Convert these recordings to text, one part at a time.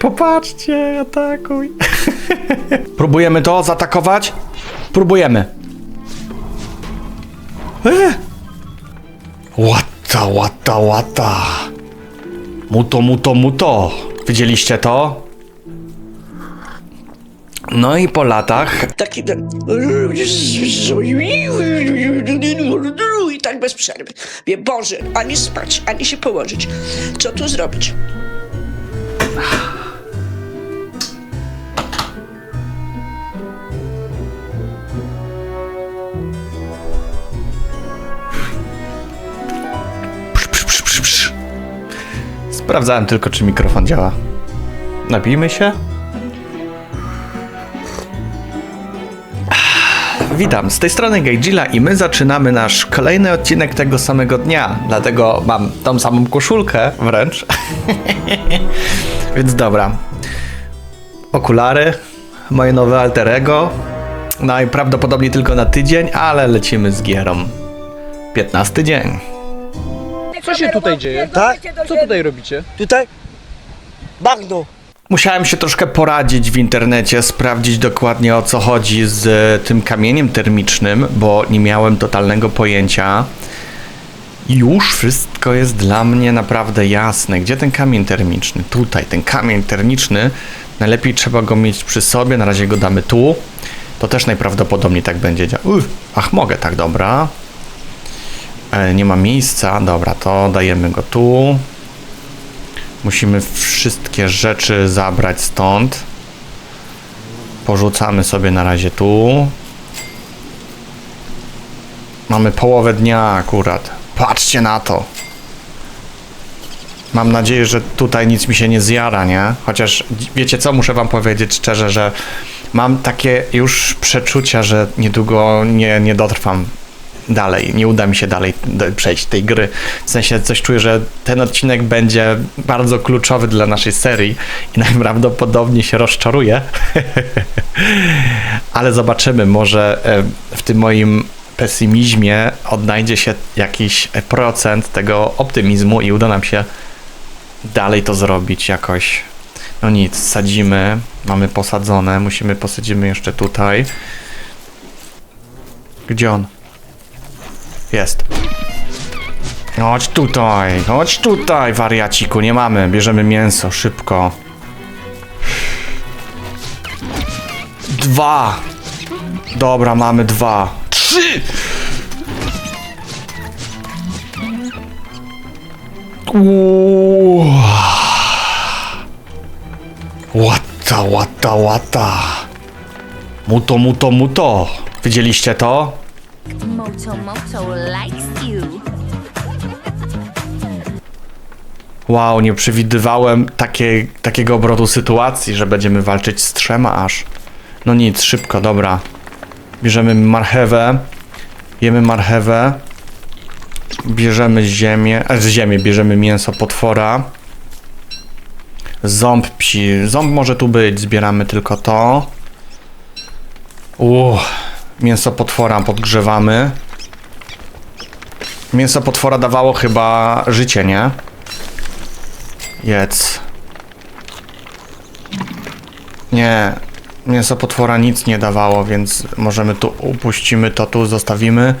Popatrzcie, atakuj. Próbujemy to zaatakować? Próbujemy. E! Łata, łata, łata. Muto, muto, muto. Widzieliście to? No i po latach Taki ten... I tak bez przerwy. Wie, Boże, ani spać, ani się położyć. Co tu zrobić? Sprawdzałem tylko, czy mikrofon działa. Napijmy się. Witam, z tej strony Gejdzilla i my zaczynamy nasz kolejny odcinek tego samego dnia. Dlatego mam tą samą koszulkę wręcz. Więc dobra. Okulary, moje nowe alterego. I prawdopodobnie tylko na tydzień, ale lecimy z gierą. 15 dzień. Co się tutaj dzieje? Tak? Co tutaj robicie? Tutaj? Bagno. Musiałem się troszkę poradzić w internecie, sprawdzić dokładnie o co chodzi z e, tym kamieniem termicznym, bo nie miałem totalnego pojęcia. Już wszystko jest dla mnie naprawdę jasne. Gdzie ten kamień termiczny? Tutaj, ten kamień termiczny. Najlepiej trzeba go mieć przy sobie, na razie go damy tu. To też najprawdopodobniej tak będzie działać. Ach, mogę tak, dobra. E, nie ma miejsca, dobra, to dajemy go tu. Musimy wszystkie rzeczy zabrać stąd. Porzucamy sobie na razie tu. Mamy połowę dnia akurat. Patrzcie na to. Mam nadzieję, że tutaj nic mi się nie zjara, nie? Chociaż wiecie co, muszę wam powiedzieć szczerze, że mam takie już przeczucia, że niedługo nie, nie dotrwam dalej, nie uda mi się dalej przejść tej gry. W sensie coś czuję, że ten odcinek będzie bardzo kluczowy dla naszej serii i najprawdopodobniej się rozczaruję. Ale zobaczymy, może e, w tym moim pesymizmie odnajdzie się jakiś e, procent tego optymizmu i uda nam się dalej to zrobić jakoś. No nic, sadzimy, mamy posadzone, musimy posadzimy jeszcze tutaj. Gdzie on? Jest. Chodź tutaj, chodź tutaj, wariaciku, nie mamy. Bierzemy mięso, szybko. Dwa. Dobra, mamy dwa. Trzy! Łata, łata, łata. Muto, muto, muto. Widzieliście to? Moto Moto likes you. Wow, nie przewidywałem takie, takiego obrotu sytuacji, że będziemy walczyć z trzema aż. No nic, szybko, dobra. Bierzemy marchewę, jemy marchewę, bierzemy ziemię, a z ziemię bierzemy mięso potwora. Ząb psi, ząb może tu być, zbieramy tylko to. Uuu, mięso potwora podgrzewamy. Mięso potwora dawało chyba życie, nie? Jedz. Nie, mięso potwora nic nie dawało, więc możemy tu upuścimy to, tu zostawimy.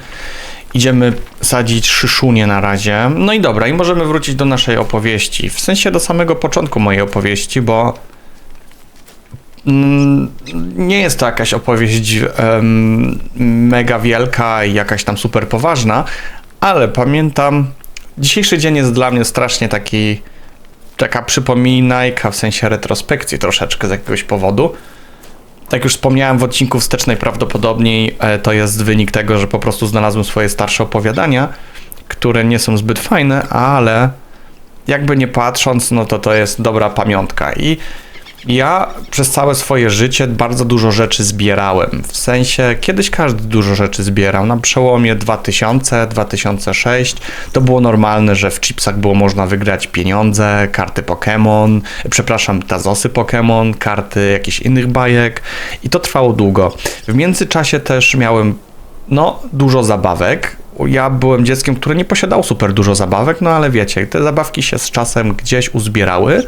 Idziemy sadzić szyszunie na razie. No i dobra, i możemy wrócić do naszej opowieści. W sensie do samego początku mojej opowieści, bo nie jest to jakaś opowieść mega wielka i jakaś tam super poważna, ale pamiętam, dzisiejszy dzień jest dla mnie strasznie taki taka przypominajka, w sensie retrospekcji troszeczkę z jakiegoś powodu. Tak już wspomniałem w odcinku wstecznej, prawdopodobniej e, to jest wynik tego, że po prostu znalazłem swoje starsze opowiadania, które nie są zbyt fajne, ale jakby nie patrząc, no to to jest dobra pamiątka. I ja przez całe swoje życie bardzo dużo rzeczy zbierałem. W sensie, kiedyś każdy dużo rzeczy zbierał. Na przełomie 2000-2006 to było normalne, że w chipsach było można wygrać pieniądze, karty Pokémon, przepraszam, tazosy Pokémon, karty jakichś innych bajek i to trwało długo. W międzyczasie też miałem no, dużo zabawek. Ja byłem dzieckiem, które nie posiadało super dużo zabawek, no ale wiecie, te zabawki się z czasem gdzieś uzbierały.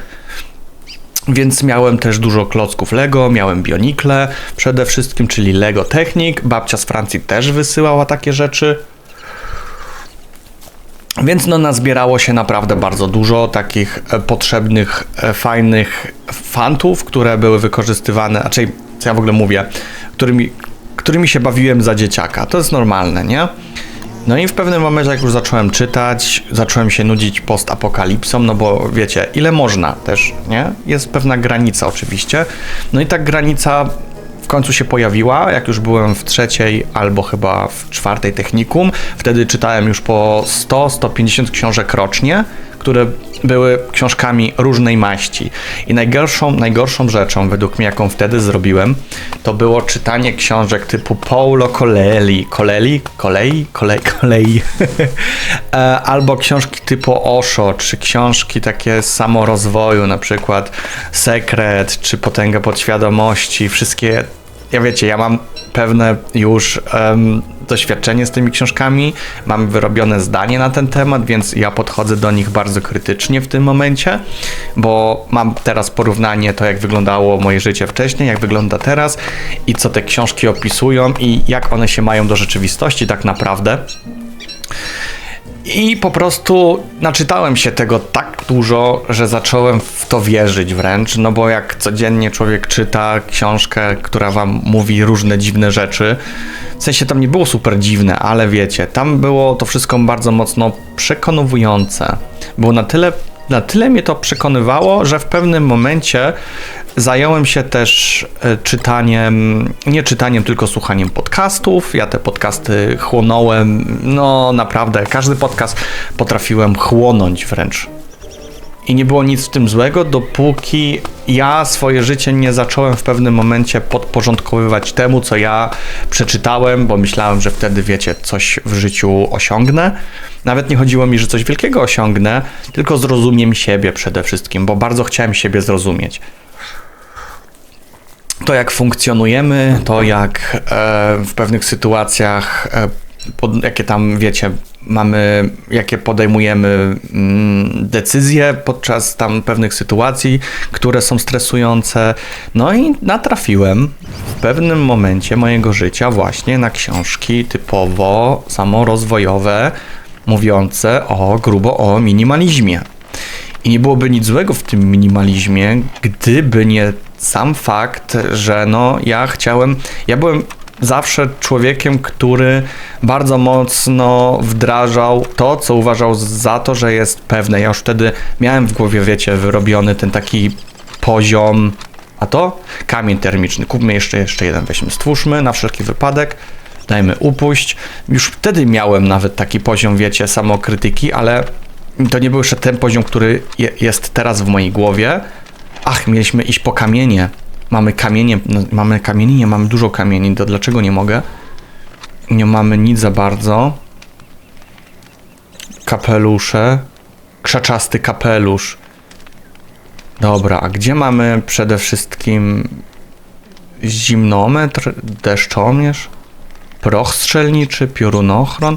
Więc miałem też dużo klocków Lego, miałem Bionikle przede wszystkim, czyli Lego Technik. Babcia z Francji też wysyłała takie rzeczy. Więc no nazbierało się naprawdę bardzo dużo takich e, potrzebnych, e, fajnych fantów, które były wykorzystywane, raczej co ja w ogóle mówię, którymi, którymi się bawiłem za dzieciaka. To jest normalne, nie? No i w pewnym momencie, jak już zacząłem czytać, zacząłem się nudzić postapokalipsą, no bo wiecie, ile można też, nie? Jest pewna granica oczywiście. No i ta granica w końcu się pojawiła, jak już byłem w trzeciej albo chyba w czwartej technikum. Wtedy czytałem już po 100-150 książek rocznie, które były książkami różnej maści. I najgorszą, najgorszą rzeczą, według mnie, jaką wtedy zrobiłem, to było czytanie książek typu Paulo Coelho, Coelho, Kolei, Kolei, Kolei, E, albo książki typu Osho, czy książki takie samorozwoju, na przykład Sekret, czy Potęga Podświadomości, wszystkie ja wiecie, ja mam pewne już em, doświadczenie z tymi książkami, mam wyrobione zdanie na ten temat, więc ja podchodzę do nich bardzo krytycznie w tym momencie, bo mam teraz porównanie to, jak wyglądało moje życie wcześniej, jak wygląda teraz i co te książki opisują i jak one się mają do rzeczywistości tak naprawdę. I po prostu naczytałem się tego tak dużo, że zacząłem w to wierzyć wręcz, no bo jak codziennie człowiek czyta książkę, która wam mówi różne dziwne rzeczy, w sensie tam nie było super dziwne, ale wiecie, tam było to wszystko bardzo mocno przekonujące. Było na tyle, na tyle mnie to przekonywało, że w pewnym momencie zająłem się też e, czytaniem, nie czytaniem, tylko słuchaniem podcastów. Ja te podcasty chłonąłem, no naprawdę, każdy podcast potrafiłem chłonąć wręcz. I nie było nic w tym złego, dopóki ja swoje życie nie zacząłem w pewnym momencie podporządkowywać temu, co ja przeczytałem, bo myślałem, że wtedy, wiecie, coś w życiu osiągnę. Nawet nie chodziło mi, że coś wielkiego osiągnę, tylko zrozumiem siebie przede wszystkim, bo bardzo chciałem siebie zrozumieć to jak funkcjonujemy, to jak e, w pewnych sytuacjach, e, pod, jakie tam wiecie, mamy, jakie podejmujemy mm, decyzje podczas tam pewnych sytuacji, które są stresujące. No i natrafiłem w pewnym momencie mojego życia właśnie na książki typowo samorozwojowe, mówiące o grubo o minimalizmie. I nie byłoby nic złego w tym minimalizmie, gdyby nie sam fakt, że no ja chciałem, ja byłem zawsze człowiekiem, który bardzo mocno wdrażał to, co uważał za to, że jest pewne. Ja już wtedy miałem w głowie, wiecie, wyrobiony ten taki poziom, a to kamień termiczny. Kupmy jeszcze, jeszcze jeden, weźmy, stwórzmy na wszelki wypadek, dajmy upuść. Już wtedy miałem nawet taki poziom, wiecie, samokrytyki, ale to nie był jeszcze ten poziom, który je, jest teraz w mojej głowie. Ach, mieliśmy iść po kamienie. Mamy kamienie, no, mamy kamieni, nie mamy dużo kamieni, to dlaczego nie mogę? Nie mamy nic za bardzo. Kapelusze. Krzaczasty kapelusz. Dobra, a gdzie mamy przede wszystkim zimnometr, deszczomierz, proch strzelniczy, piorunochron?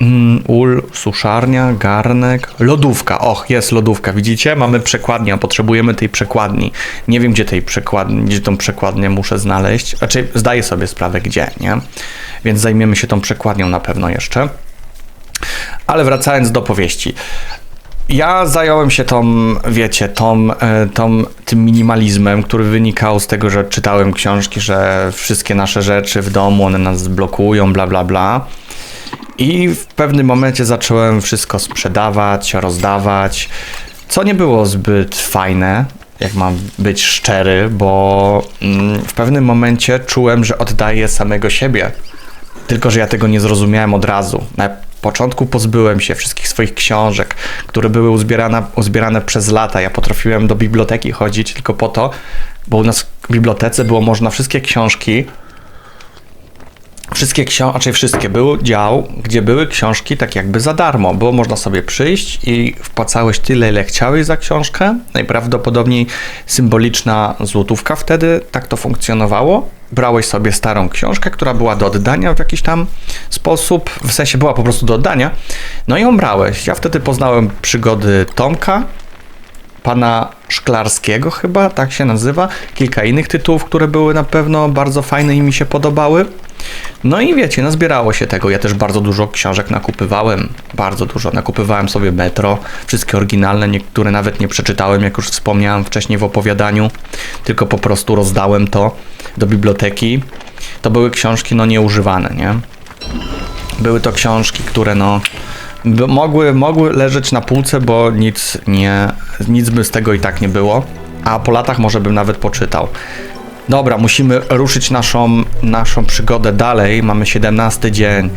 Mm, ul, suszarnia, garnek, lodówka. Och, jest lodówka, widzicie? Mamy przekładnię, potrzebujemy tej przekładni. Nie wiem, gdzie tej przekładni, gdzie tą przekładnię muszę znaleźć. Znaczy, zdaję sobie sprawę, gdzie, nie? Więc zajmiemy się tą przekładnią na pewno jeszcze. Ale wracając do powieści. Ja zająłem się tą, wiecie, tą, e, tą, tym minimalizmem, który wynikał z tego, że czytałem książki, że wszystkie nasze rzeczy w domu, one nas blokują, bla, bla, bla. I w pewnym momencie zacząłem wszystko sprzedawać, rozdawać, co nie było zbyt fajne, jak mam być szczery, bo mm, w pewnym momencie czułem, że oddaję samego siebie. Tylko, że ja tego nie zrozumiałem od razu. Na początku pozbyłem się wszystkich swoich książek, które były uzbierane, uzbierane przez lata. Ja potrafiłem do biblioteki chodzić tylko po to, bo u nas w bibliotece było można wszystkie książki wszystkie książki, raczej wszystkie, był dział, gdzie były książki tak jakby za darmo. Było można sobie przyjść i wpłacałeś tyle, ile chciałeś za książkę. Najprawdopodobniej symboliczna złotówka wtedy tak to funkcjonowało. Brałeś sobie starą książkę, która była do oddania w jakiś tam sposób, w sensie była po prostu do oddania, no i ją brałeś. Ja wtedy poznałem przygody Tomka, pana Szklarskiego chyba, tak się nazywa. Kilka innych tytułów, które były na pewno bardzo fajne i mi się podobały. No i wiecie, nazbierało się tego. Ja też bardzo dużo książek nakupywałem. Bardzo dużo. Nakupywałem sobie Metro, wszystkie oryginalne, niektóre nawet nie przeczytałem, jak już wspomniałem wcześniej w opowiadaniu, tylko po prostu rozdałem to do biblioteki. To były książki no nieużywane, nie? Były to książki, które no mogły, mogły leżeć na półce, bo nic nie, nic by z tego i tak nie było, a po latach może bym nawet poczytał. Dobra, musimy ruszyć naszą, naszą przygodę dalej. Mamy 17 dzień.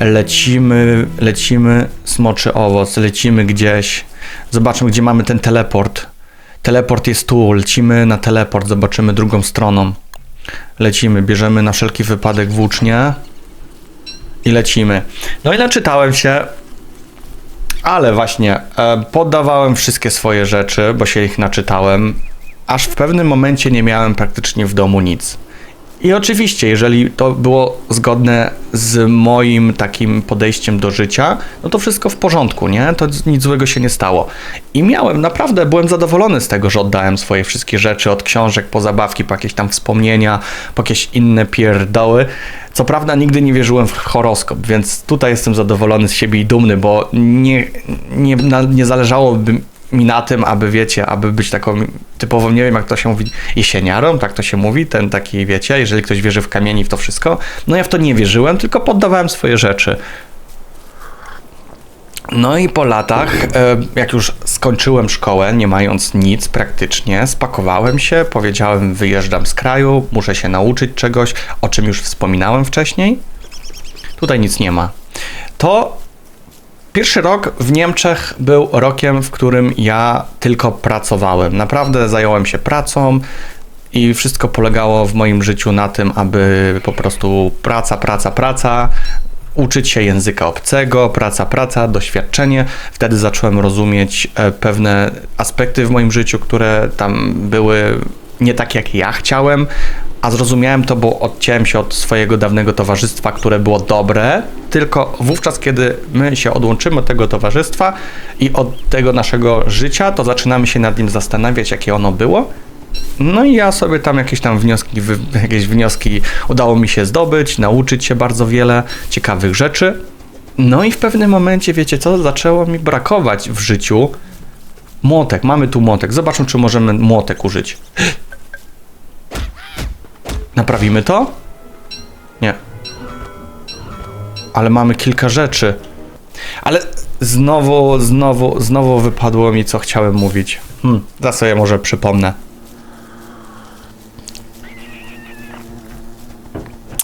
Lecimy, lecimy, smoczy owoc, lecimy gdzieś. Zobaczmy, gdzie mamy ten teleport. Teleport jest tu, lecimy na teleport, zobaczymy drugą stroną. Lecimy, bierzemy na wszelki wypadek włócznie i lecimy. No i naczytałem się, ale właśnie e, poddawałem wszystkie swoje rzeczy, bo się ich naczytałem, aż w pewnym momencie nie miałem praktycznie w domu nic. I oczywiście, jeżeli to było zgodne z moim takim podejściem do życia, no to wszystko w porządku, nie? To nic złego się nie stało. I miałem, naprawdę byłem zadowolony z tego, że oddałem swoje wszystkie rzeczy, od książek po zabawki, po jakieś tam wspomnienia, po jakieś inne pierdoły. Co prawda nigdy nie wierzyłem w horoskop, więc tutaj jestem zadowolony z siebie i dumny, bo nie, nie, nie zależałoby mi na tym, aby wiecie, aby być taką typową, nie wiem jak to się mówi, jesieniarą, tak to się mówi, ten taki, wiecie, jeżeli ktoś wierzy w kamieni, w to wszystko. No ja w to nie wierzyłem, tylko poddawałem swoje rzeczy. No i po latach, e, jak już skończyłem szkołę, nie mając nic praktycznie, spakowałem się, powiedziałem wyjeżdżam z kraju, muszę się nauczyć czegoś, o czym już wspominałem wcześniej. Tutaj nic nie ma. To Pierwszy rok w Niemczech był rokiem, w którym ja tylko pracowałem. Naprawdę zająłem się pracą i wszystko polegało w moim życiu na tym, aby po prostu praca, praca, praca, uczyć się języka obcego, praca, praca, doświadczenie. Wtedy zacząłem rozumieć e, pewne aspekty w moim życiu, które tam były nie tak jak ja chciałem, a zrozumiałem to, bo odciąłem się od swojego dawnego towarzystwa, które było dobre, tylko wówczas, kiedy my się odłączymy od tego towarzystwa i od tego naszego życia, to zaczynamy się nad nim zastanawiać, jakie ono było. No i ja sobie tam jakieś tam wnioski, jakieś wnioski udało mi się zdobyć, nauczyć się bardzo wiele ciekawych rzeczy. No i w pewnym momencie, wiecie co, zaczęło mi brakować w życiu młotek. Mamy tu młotek. Zobaczmy, czy możemy młotek użyć. Naprawimy to? Nie. Ale mamy kilka rzeczy. Ale znowu, znowu, znowu wypadło mi, co chciałem mówić. Hmm, za sobie może przypomnę.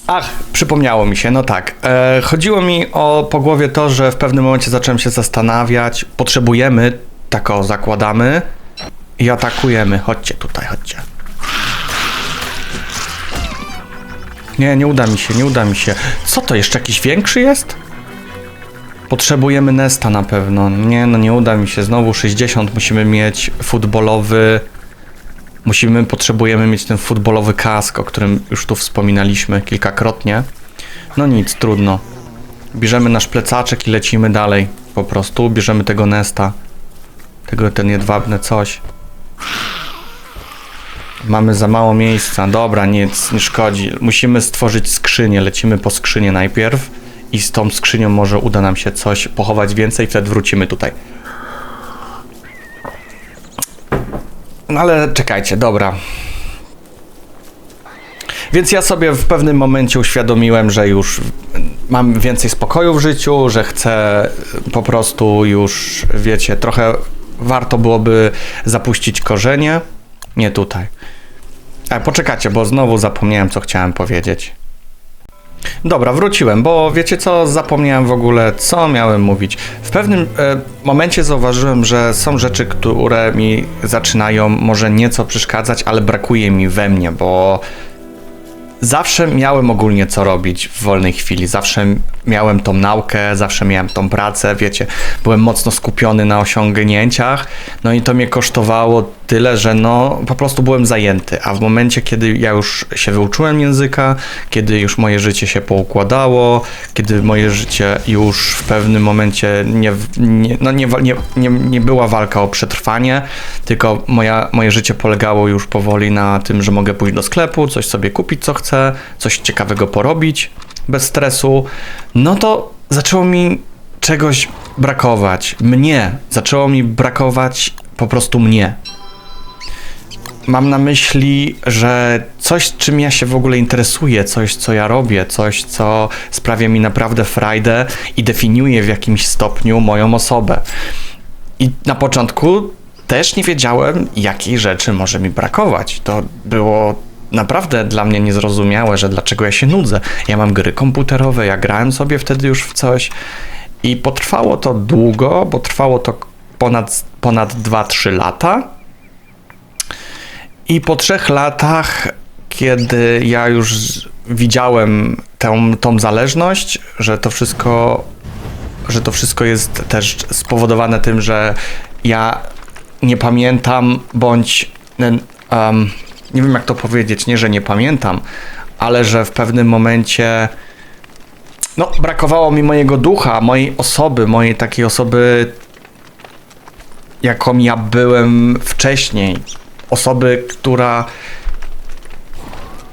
Ach, przypomniało mi się, no tak. E, chodziło mi o po głowie to, że w pewnym momencie zacząłem się zastanawiać. Potrzebujemy, tak o, zakładamy i atakujemy. Chodźcie tutaj, chodźcie. Nie, nie uda mi się, nie uda mi się. Co to, jeszcze jakiś większy jest? Potrzebujemy Nesta na pewno. Nie, no nie uda mi się. Znowu 60 musimy mieć futbolowy. Musimy, potrzebujemy mieć ten futbolowy kask, o którym już tu wspominaliśmy kilkakrotnie. No nic, trudno. Bierzemy nasz plecaczek i lecimy dalej. Po prostu bierzemy tego Nesta. Tego, ten jedwabne coś. Mamy za mało miejsca. Dobra, nic, nie szkodzi. Musimy stworzyć skrzynię. Lecimy po skrzynię najpierw i z tą skrzynią może uda nam się coś pochować więcej, wtedy wrócimy tutaj. No ale czekajcie, dobra. Więc ja sobie w pewnym momencie uświadomiłem, że już mam więcej spokoju w życiu, że chcę po prostu już, wiecie, trochę warto byłoby zapuścić korzenie. Nie tutaj. A poczekajcie, bo znowu zapomniałem, co chciałem powiedzieć. Dobra, wróciłem, bo wiecie co, zapomniałem w ogóle, co miałem mówić. W pewnym e, momencie zauważyłem, że są rzeczy, które mi zaczynają może nieco przeszkadzać, ale brakuje mi we mnie, bo zawsze miałem ogólnie co robić w wolnej chwili. Zawsze miałem tą naukę, zawsze miałem tą pracę, wiecie, byłem mocno skupiony na osiągnięciach, no i to mnie kosztowało tyle, że no po prostu byłem zajęty, a w momencie, kiedy ja już się wyuczyłem języka, kiedy już moje życie się poukładało, kiedy moje życie już w pewnym momencie nie, nie, no nie, nie, nie, nie była walka o przetrwanie, tylko moja, moje życie polegało już powoli na tym, że mogę pójść do sklepu, coś sobie kupić, co chcę, coś ciekawego porobić bez stresu, no to zaczęło mi czegoś brakować. Mnie. Zaczęło mi brakować po prostu mnie. Mam na myśli, że coś, czym ja się w ogóle interesuję, coś, co ja robię, coś, co sprawia mi naprawdę frajdę i definiuje w jakimś stopniu moją osobę. I na początku też nie wiedziałem, jakiej rzeczy może mi brakować. To było naprawdę dla mnie niezrozumiałe, że dlaczego ja się nudzę. Ja mam gry komputerowe, ja grałem sobie wtedy już w coś i potrwało to długo, bo trwało to ponad, ponad 2-3 lata. I po trzech latach, kiedy ja już widziałem tą, tą zależność, że to wszystko, że to wszystko jest też spowodowane tym, że ja nie pamiętam, bądź em, nie wiem jak to powiedzieć, nie, że nie pamiętam, ale że w pewnym momencie no, brakowało mi mojego ducha, mojej osoby, mojej takiej osoby, jaką ja byłem wcześniej. Osoby, która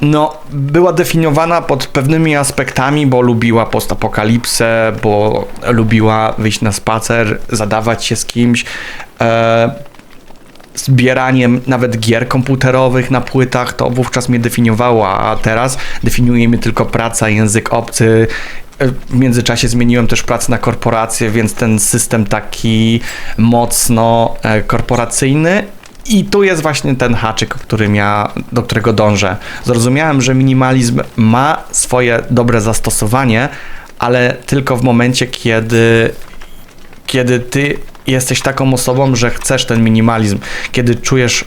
no, była definiowana pod pewnymi aspektami, bo lubiła postapokalipsę, bo lubiła wyjść na spacer, zadawać się z kimś. E, zbieraniem nawet gier komputerowych na płytach, to wówczas mnie definiowało, a teraz definiuje mnie tylko praca, język obcy. W międzyczasie zmieniłem też pracę na korporację, więc ten system taki mocno e, korporacyjny. I tu jest właśnie ten haczyk, ja, do którego dążę. Zrozumiałem, że minimalizm ma swoje dobre zastosowanie, ale tylko w momencie, kiedy kiedy ty jesteś taką osobą, że chcesz ten minimalizm, kiedy czujesz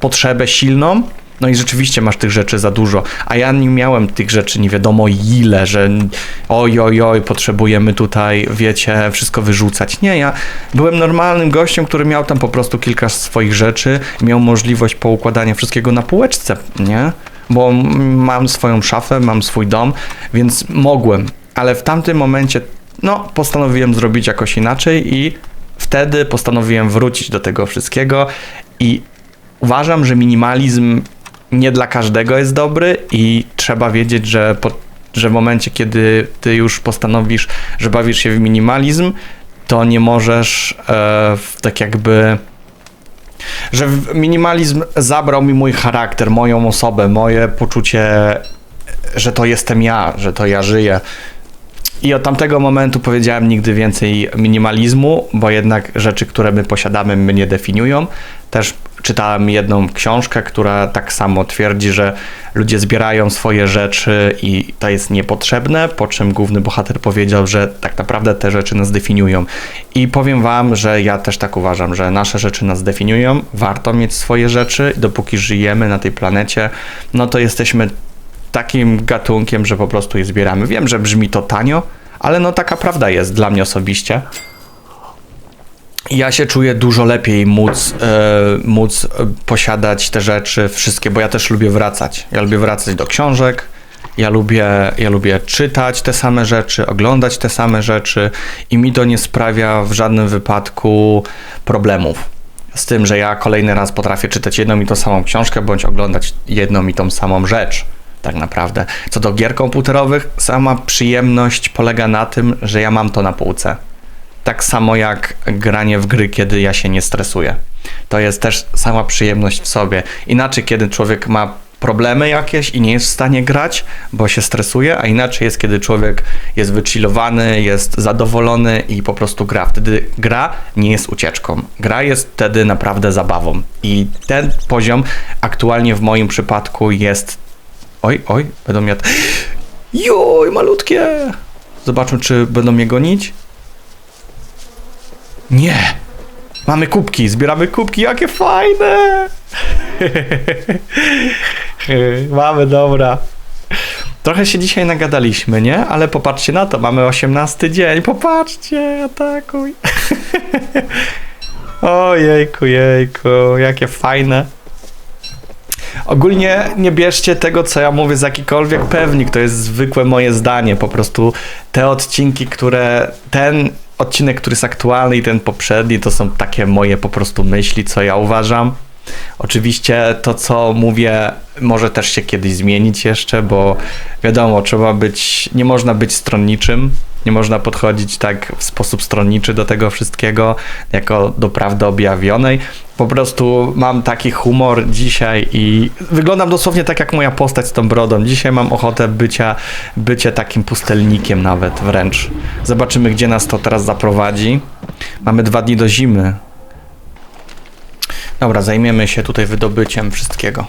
potrzebę silną, no i rzeczywiście masz tych rzeczy za dużo, a ja nie miałem tych rzeczy nie wiadomo ile, że oj, oj, oj, potrzebujemy tutaj, wiecie, wszystko wyrzucać. Nie, ja byłem normalnym gościem, który miał tam po prostu kilka swoich rzeczy, miał możliwość poukładania wszystkiego na półeczce, nie? Bo mam swoją szafę, mam swój dom, więc mogłem, ale w tamtym momencie no, postanowiłem zrobić jakoś inaczej i wtedy postanowiłem wrócić do tego wszystkiego i uważam, że minimalizm nie dla każdego jest dobry i trzeba wiedzieć, że, po, że w momencie, kiedy ty już postanowisz, że bawisz się w minimalizm, to nie możesz e, tak jakby że minimalizm zabrał mi mój charakter, moją osobę, moje poczucie, że to jestem ja, że to ja żyję. I od tamtego momentu powiedziałem nigdy więcej minimalizmu, bo jednak rzeczy, które my posiadamy, mnie definiują. Też czytałem jedną książkę, która tak samo twierdzi, że ludzie zbierają swoje rzeczy i to jest niepotrzebne, po czym główny bohater powiedział, że tak naprawdę te rzeczy nas definiują. I powiem wam, że ja też tak uważam, że nasze rzeczy nas definiują, warto mieć swoje rzeczy, dopóki żyjemy na tej planecie, no to jesteśmy takim gatunkiem, że po prostu je zbieramy. Wiem, że brzmi to tanio, ale no taka prawda jest dla mnie osobiście. Ja się czuję dużo lepiej móc, e, móc posiadać te rzeczy wszystkie, bo ja też lubię wracać. Ja lubię wracać do książek, ja lubię, ja lubię czytać te same rzeczy, oglądać te same rzeczy i mi to nie sprawia w żadnym wypadku problemów. Z tym, że ja kolejny raz potrafię czytać jedną i tą samą książkę, bądź oglądać jedną i tą samą rzecz tak naprawdę. Co do gier komputerowych, sama przyjemność polega na tym, że ja mam to na półce. Tak samo jak granie w gry, kiedy ja się nie stresuję. To jest też sama przyjemność w sobie. Inaczej, kiedy człowiek ma problemy jakieś i nie jest w stanie grać, bo się stresuje, a inaczej jest, kiedy człowiek jest wychillowany, jest zadowolony i po prostu gra. Wtedy gra nie jest ucieczką. Gra jest wtedy naprawdę zabawą. I ten poziom aktualnie w moim przypadku jest Oj, oj, będą mnie... Joj, malutkie! Zobaczmy, czy będą mnie gonić. Nie! Mamy kubki, zbieramy kubki, jakie fajne! mamy, dobra. Trochę się dzisiaj nagadaliśmy, nie? Ale popatrzcie na to, mamy 18 dzień, popatrzcie, atakuj. Ojejku, jejku, jakie fajne. Ogólnie nie bierzcie tego, co ja mówię, z jakikolwiek pewnik. To jest zwykłe moje zdanie. Po prostu te odcinki, które. Ten odcinek, który jest aktualny i ten poprzedni, to są takie moje po prostu myśli, co ja uważam. Oczywiście to, co mówię, może też się kiedyś zmienić jeszcze, bo wiadomo, trzeba być. Nie można być stronniczym. Nie można podchodzić tak w sposób stronniczy do tego wszystkiego, jako do prawdy objawionej. Po prostu mam taki humor dzisiaj i wyglądam dosłownie tak jak moja postać z tą brodą. Dzisiaj mam ochotę bycia, bycie takim pustelnikiem nawet wręcz. Zobaczymy, gdzie nas to teraz zaprowadzi. Mamy dwa dni do zimy. Dobra, zajmiemy się tutaj wydobyciem wszystkiego.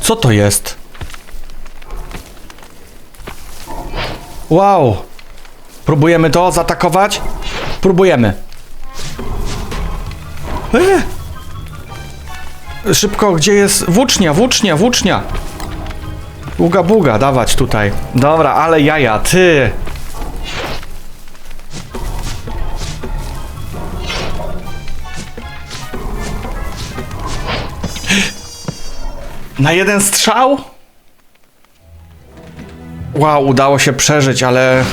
Co to jest? Wow! Próbujemy to zaatakować? Próbujemy. E! Szybko, gdzie jest włócznia, włócznia, włócznia? Buga, buga, dawać tutaj. Dobra, ale jaja, ty! Na jeden strzał? Wow, udało się przeżyć, ale.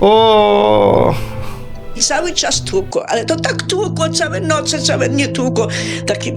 O! I cały czas tłukło, ale to tak tłukło całe noce, całe nie tłukło. Taki.